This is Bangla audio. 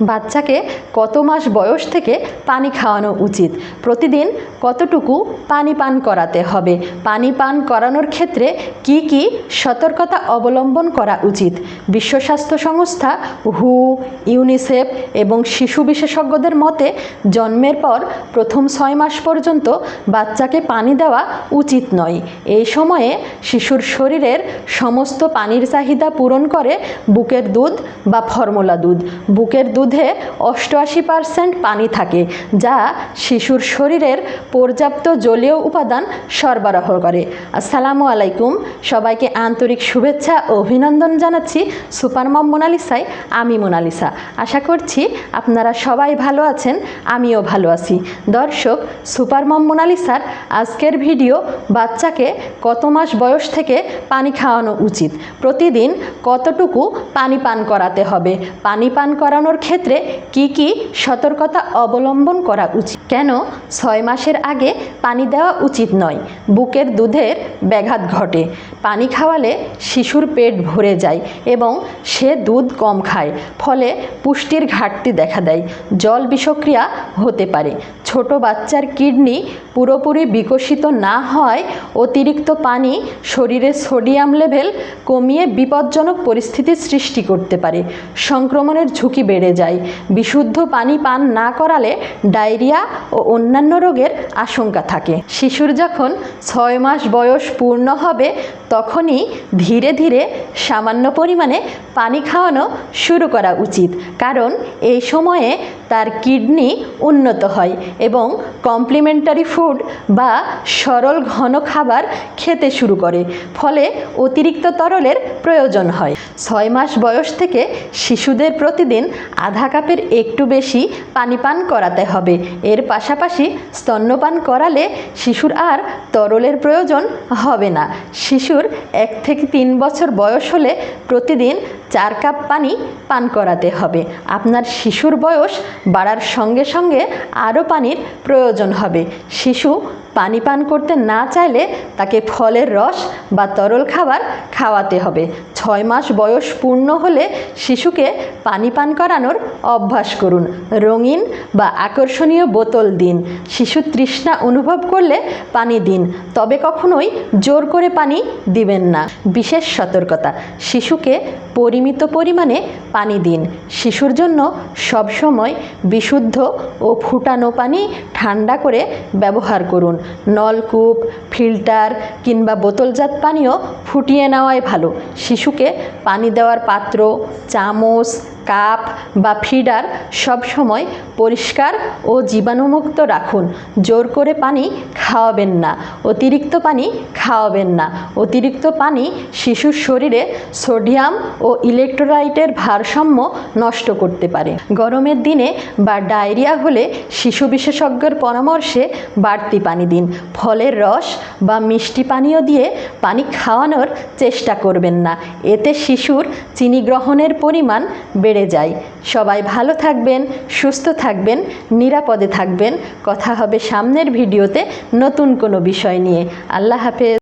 বাচ্চাকে কত মাস বয়স থেকে পানি খাওয়ানো উচিত? প্রতিদিন কতটুকু পানি পান করাতে হবে? পানি পান করানোর ক্ষেত্রে কি কি সতর্কতা অবলম্বন করা উচিত? বিশ্ব স্বাস্থ্য সংস্থা, হু, ইউনিসেফ এবং শিশু বিশেষজ্ঞদের মতে, জন্মের পর প্রথম ছয় মাস পর্যন্ত বাচ্চাকে পানি দেওয়া উচিত নয়। এই সময়ে শিশুর শরীরের সমস্ত পানির চাহিদা পূরণ করে বুকের দুধ বা ফর্মুলা দুধ। বুকের দুধে অষ্টআশি পারসেন্ট পানি থাকে, যা শিশুর শরীরের পর্যাপ্ত জলীয় উপাদান সরবরাহ করে। আসসালামু আলাইকুম। সবাইকে আন্তরিক শুভেচ্ছা ও অভিনন্দন জানাচ্ছি সুপার মম মোনালিসায়, আমি মোনালিসা। আশা করছি আপনারা সবাই ভালো আছেন, আমিও ভালো আছি। দর্শক, সুপার মম মোনালিসার আজকের ভিডিও বাচ্চাকে কত মাস বয়স থেকে পানি খাওয়ানো উচিত? প্রতিদিন কতটুকু পানি পান করাতে হবে। পানি পান করানোর ক্ষেত্রে কি কি সতর্কতা অবলম্বন করা উচিত? কেন? ছয় মাসের আগে পানি দেওয়া উচিত নয়। বুকের দুধের ব্যাঘাত ঘটে। পানি খাওয়ালে শিশুর পেট ভরে যায় এবং সে দুধ কম খায়। ফলে পুষ্টির ঘাটতি দেখা দেয়। জল বিষক্রিয়া হতে পারে। ছোট বাচ্চার কিডনি পুরোপুরি বিকশিত না হয়, অতিরিক্ত পানি শরীরে সোডিয়াম লেভেল কমিয়ে বিপজ্জনক পরিস্থিতি সৃষ্টি করতে পারে, সংক্রমণের ঝুঁকি বেড়ে যায়। বিশুদ্ধ পানি পান না করালে ডায়রিয়া ও অন্যান্য রোগের আশঙ্কা থাকে। শিশুর যখন ছয় মাস বয়স পূর্ণ হবে, তখনই ধীরে ধীরে সামান্য পরিমাণে পানি খাওয়ানো শুরু করা উচিত। কারণ এই সময়ে তার কিডনি উন্নত হয় এবং কমপ্লিমেন্টারি ফুড বা সরল ঘন খাবার খেতে শুরু করে, ফলে অতিরিক্ত তরলের প্রয়োজন হয়। ছয় মাস বয়স থেকে শিশুদের প্রতিদিন আধা কাপের একটু বেশি পানি পান করাতে হবে। এর পাশাপাশি স্তন্যপান করালে শিশুর আর তরলের প্রয়োজন হবে না। শিশুর এক থেকে তিন বছর বয়স হলে প্রতিদিন চার কাপ পানি পান করাতে হবে। আপনার শিশুর বয়স বাড়ার সঙ্গে সঙ্গে আরও পানির প্রয়োজন হবে। শিশু পানি পান করতে না চাইলে তাকে ফলের রস বা তরল খাবার খাওয়াতে হবে। ছয় মাস বয়স পূর্ণ হলে শিশুকে পানি পান করানোর অভ্যাস করুন। রঙিন বা আকর্ষণীয় বোতল দিন। শিশু তৃষ্ণা অনুভব করলে পানি দিন। তবে কখনোই জোর করে পানি দিবেন না। বিশেষ সতর্কতা, শিশুকে পরিমিত পরিমাণে পানি দিন। শিশুর জন্য সবসময় বিশুদ্ধ ও ফুটানো পানি ঠান্ডা করে ব্যবহার করুন। নলকূপ, ফিল্টার কিংবা বোতলজাত পানীয় ফুটিয়ে নেওয়াই ভালো। শিশুকে পানি দেওয়ার পাত্র চামচ কাপ বা ফিডার সবসময় পরিষ্কার ও জীবাণুমুক্ত রাখুন। জোর করে পানি খাওয়াবেন না। অতিরিক্ত পানি খাওয়াবেন না। অতিরিক্ত পানি শিশুর শরীরে সোডিয়াম ও ইলেকট্রোলাইটের ভারসাম্য নষ্ট করতে পারে। গরমের দিনে বা ডায়রিয়া হলে শিশু বিশেষজ্ঞের পরামর্শে বাড়তি পানি দিন। ফলের রস বা মিষ্টি পানীয় দিয়ে পানি খাওয়ানোর চেষ্টা করবেন না। এতে শিশুর চিনি গ্রহণের পরিমাণ বেড়ে যায় সবাই ভালো থাকবেন, সুস্থ থাকবেন, নিরাপদে থাকবেন। কথা হবে সামনের ভিডিওতে নতুন কোনো বিষয় নিয়ে। আল্লাহ হাফেজ।